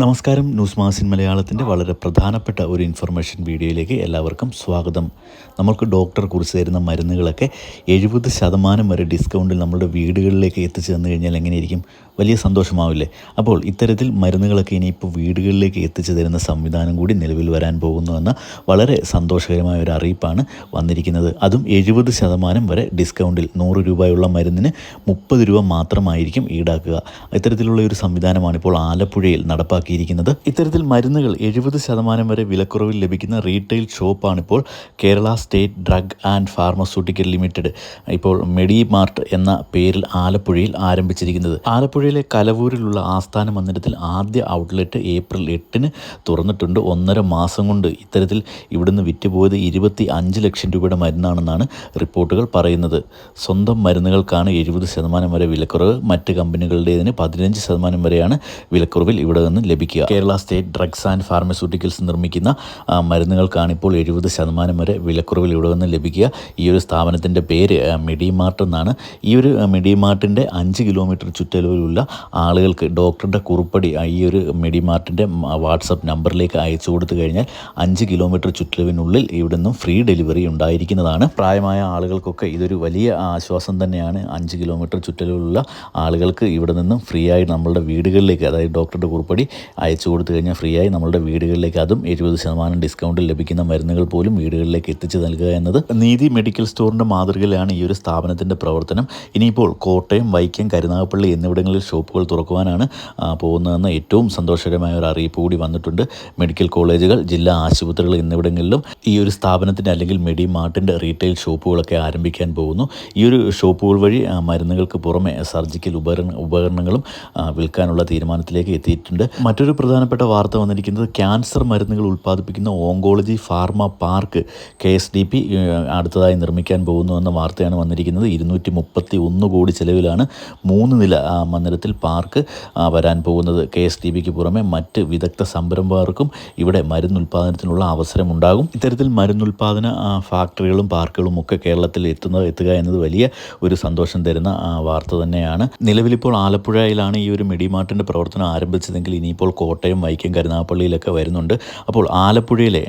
നമസ്കാരം. ന്യൂസ് മാസിൻ മലയാളത്തിന്റെ വളരെ പ്രധാനപ്പെട്ട ഒരു ഇൻഫർമേഷൻ വീഡിയോയിലേക്ക് എല്ലാവർക്കും സ്വാഗതം. നമ്മൾക്ക് ഡോക്ടർ കുറിച്ച് തരുന്ന മരുന്നുകളൊക്കെ എഴുപത് ശതമാനം വരെ ഡിസ്കൗണ്ടിൽ നമ്മുടെ വീടുകളിലേക്ക് എത്തിച്ചു തന്നു കഴിഞ്ഞാൽ എങ്ങനെയിരിക്കും? വലിയ സന്തോഷമാവില്ലേ? അപ്പോൾ ഇത്തരത്തിൽ മരുന്നുകളൊക്കെ ഇനിയിപ്പോൾ വീടുകളിലേക്ക് എത്തിച്ചു തരുന്ന സംവിധാനം കൂടി നിലവിൽ വരാൻ പോകുന്നു എന്ന വളരെ സന്തോഷകരമായ ഒരു അറിയിപ്പാണ് വന്നിരിക്കുന്നത്. അതും എഴുപത് ശതമാനം വരെ ഡിസ്കൗണ്ടിൽ നൂറ് രൂപയുള്ള മരുന്നിന് മുപ്പത് രൂപ മാത്രമായിരിക്കും ഈടാക്കുക. ഇത്തരത്തിലുള്ള ഒരു സംവിധാനമാണ് ഇപ്പോൾ ആലപ്പുഴയിൽ നടപ്പാക്കിയിരിക്കുന്നത് ഇത്തരത്തിൽ മരുന്നുകൾ എഴുപത് ശതമാനം വരെ വിലക്കുറവിൽ ലഭിക്കുന്ന retail ഷോപ്പാണിപ്പോൾ Kerala state drug and pharmaceutical limited ഇപ്പോൾ മെഡി മാർട്ട് എന്ന പേരിൽ ആലപ്പുഴയിൽ ആരംഭിച്ചിരിക്കുന്നത്. ആലപ്പുഴയിലെ കലവൂരിലുള്ള ആസ്ഥാന മന്ദിരത്തിൽ ആദ്യ ഔട്ട്ലെറ്റ് ഏപ്രിൽ എട്ടിന് തുറന്നിട്ടുണ്ട് ഒന്നര മാസം കൊണ്ട്. ഇത്തരത്തിൽ ഇവിടുന്ന് വിറ്റുപോയത് ഇരുപത്തി അഞ്ച് ലക്ഷം രൂപയുടെ മരുന്നാണെന്നാണ് റിപ്പോർട്ടുകൾ പറയുന്നത്. സ്വന്തം മരുന്നുകൾക്കാണ് എഴുപത് ശതമാനം വരെ വിലക്കുറവ്. മറ്റ് കമ്പനികളുടേതിന് പതിനഞ്ച് ശതമാനം വരെയാണ് വിലക്കുറവിൽ ഇവിടെ നിന്ന് ലഭിക്കുക. Kerala state drugs and pharmaceuticals നിർമ്മിക്കുന്ന മരുന്നുകൾക്കാണ് ഇപ്പോൾ എഴുപത് ശതമാനം വരെ വിലക്കുറവിൽ ഇവിടെ നിന്ന് ലഭിക്കുക. ഈ ഒരു സ്ഥാപനത്തിന്റെ പേര് മെഡിമാർട്ട് എന്നാണ്. ഈ ഒരു മെഡിമാർട്ടിന്റെ അഞ്ച് കിലോമീറ്റർ ചുറ്റളവിലുള്ള ആളുകൾക്ക് ഡോക്ടറുടെ കുറിപ്പടി ഈ ഒരു മെഡിമാർട്ടിന്റെ വാട്സപ്പ് നമ്പറിലേക്ക് അയച്ചു കൊടുത്തു കഴിഞ്ഞാൽ അഞ്ച് കിലോമീറ്റർ ചുറ്റളവിനുള്ളിൽ ഇവിടെ നിന്നും ഫ്രീ ഡെലിവറി ഉണ്ടായിരിക്കുന്നതാണ്. പ്രായമായ ആളുകൾക്കൊക്കെ ഇതൊരു വലിയ ആശ്വാസം തന്നെയാണ്. അഞ്ച് കിലോമീറ്റർ ചുറ്റളവിലുള്ള ആളുകൾക്ക് ഇവിടെ നിന്നും ഫ്രീ ആയി നമ്മളുടെ വീടുകളിലേക്ക് അതായത് ഡോക്ടറുടെ കുറിപ്പടി അയച്ചു കൊടുത്തു കഴിഞ്ഞാൽ ഫ്രീ ആയി നമ്മളുടെ വീടുകളിലേക്ക് അതും എഴുപത് ശതമാനം ഡിസ്കൗണ്ടിൽ ലഭിക്കുന്ന മരുന്നുകൾ പോലും വീടുകളിലേക്ക് എത്തിച്ചു നൽകുക എന്നത് നീതി മെഡിക്കൽ സ്റ്റോറിന്റെ മാതൃകയിലാണ് ഈ ഒരു സ്ഥാപനത്തിന്റെ പ്രവർത്തനം. ഇനിയിപ്പോൾ കോട്ടയം വൈക്കം കരുനാഗപ്പള്ളി എന്നിവിടങ്ങളിൽ ഷോപ്പുകൾ തുറക്കുവാനാണ് പോകുന്നതെന്ന് ഏറ്റവും സന്തോഷകരമായ ഒരു അറിയിപ്പ് കൂടി വന്നിട്ടുണ്ട്. മെഡിക്കൽ കോളേജുകൾ ജില്ലാ ആശുപത്രികൾ എന്നിവിടങ്ങളിലും ഈ ഒരു സ്ഥാപനത്തിന്റെ അല്ലെങ്കിൽ മെഡി മാർട്ടിന്റെ റീറ്റെയിൽ ഷോപ്പുകളൊക്കെ ആരംഭിക്കാൻ പോകുന്നു. ഈ ഒരു ഷോപ്പുകൾ വഴി മരുന്നുകൾക്ക് പുറമെ സർജിക്കൽ ഉപകരണ ഉപകരണങ്ങളും വിൽക്കാനുള്ള തീരുമാനത്തിലേക്ക് എത്തിയിട്ടുണ്ട്. മറ്റൊരു പ്രധാനപ്പെട്ട വാർത്ത വന്നിരിക്കുന്നത് ക്യാൻസർ മരുന്നുകൾ ഉൽപ്പാദിപ്പിക്കുന്ന oncology pharma park K S D P അടുത്തതായി നിർമ്മിക്കാൻ പോകുന്നു എന്ന വാർത്തയാണ് വന്നിരിക്കുന്നത്. ഇരുന്നൂറ്റി മുപ്പത്തി ഒന്ന് കോടി ചെലവിലാണ് മൂന്ന് നില മന്ദിരത്തിൽ പാർക്ക് വരാൻ പോകുന്നത്. കെ എസ് ഡി പിക്ക് പുറമെ മറ്റ് വിദഗ്ധ സംരംഭകർക്കും ഇവിടെ മരുന്നുൽപ്പാദനത്തിനുള്ള അവസരമുണ്ടാകും. ഇത്തരത്തിൽ മരുന്നുൽപ്പാദന ഫാക്ടറികളും പാർക്കുകളും ഒക്കെ കേരളത്തിൽ എത്തുന്ന എത്തുക എന്നത് വലിയ ഒരു സന്തോഷം തരുന്ന വാർത്ത തന്നെയാണ്. നിലവിലിപ്പോൾ ആലപ്പുഴയിലാണ് ഈ ഒരു മെഡിമാർട്ടിന്റെ പ്രവർത്തനം ആരംഭിച്ചതെങ്കിൽ ഇനിയിപ്പോൾ കോട്ടയം വൈക്കം കരുനാഗപ്പള്ളിയിലൊക്കെ വരുന്നുണ്ട്. അപ്പോൾ ആലപ്പുഴയിലെ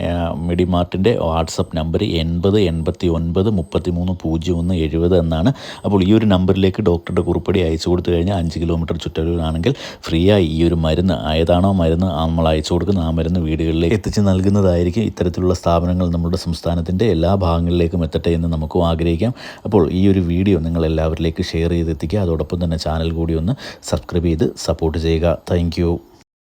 മെഡിമാർട്ടിന്റെ വാട്സപ്പ് നമ്പർ എൺപത് എൺപത്തി ഒൻപത് മുപ്പത്തി മൂന്ന് പൂജ്യം ഒന്ന് എഴുപത് എന്നാണ്. അപ്പോൾ ഈ ഒരു നമ്പറിലേക്ക് ഡോക്ടറുടെ കുറിപ്പടി അയച്ചു കൊടുത്തു കഴിഞ്ഞാൽ അഞ്ച് കിലോമീറ്റർ ചുറ്റളവിലാണെങ്കിൽ ഫ്രീ ആയി ഈ ഒരു മരുന്ന് ഏതാണോ മരുന്ന് നമ്മൾ അയച്ചു കൊടുക്കുന്ന ആ മരുന്ന് വീടുകളിലേക്ക് എത്തിച്ച് നൽകുന്നതായിരിക്കും ഇത്തരത്തിലുള്ള സ്ഥാപനങ്ങൾ നമ്മുടെ സംസ്ഥാനത്തിന്റെ എല്ലാ ഭാഗങ്ങളിലേക്കും എത്തട്ടെ എന്ന് നമുക്കും ആഗ്രഹിക്കാം. അപ്പോൾ ഈ ഒരു വീഡിയോ നിങ്ങൾ എല്ലാവരിലേക്ക് ഷെയർ ചെയ്തെത്തിക്കുക. അതോടൊപ്പം തന്നെ ചാനൽ കൂടി ഒന്ന് സബ്സ്ക്രൈബ് ചെയ്ത് സപ്പോർട്ട് ചെയ്യുക. താങ്ക്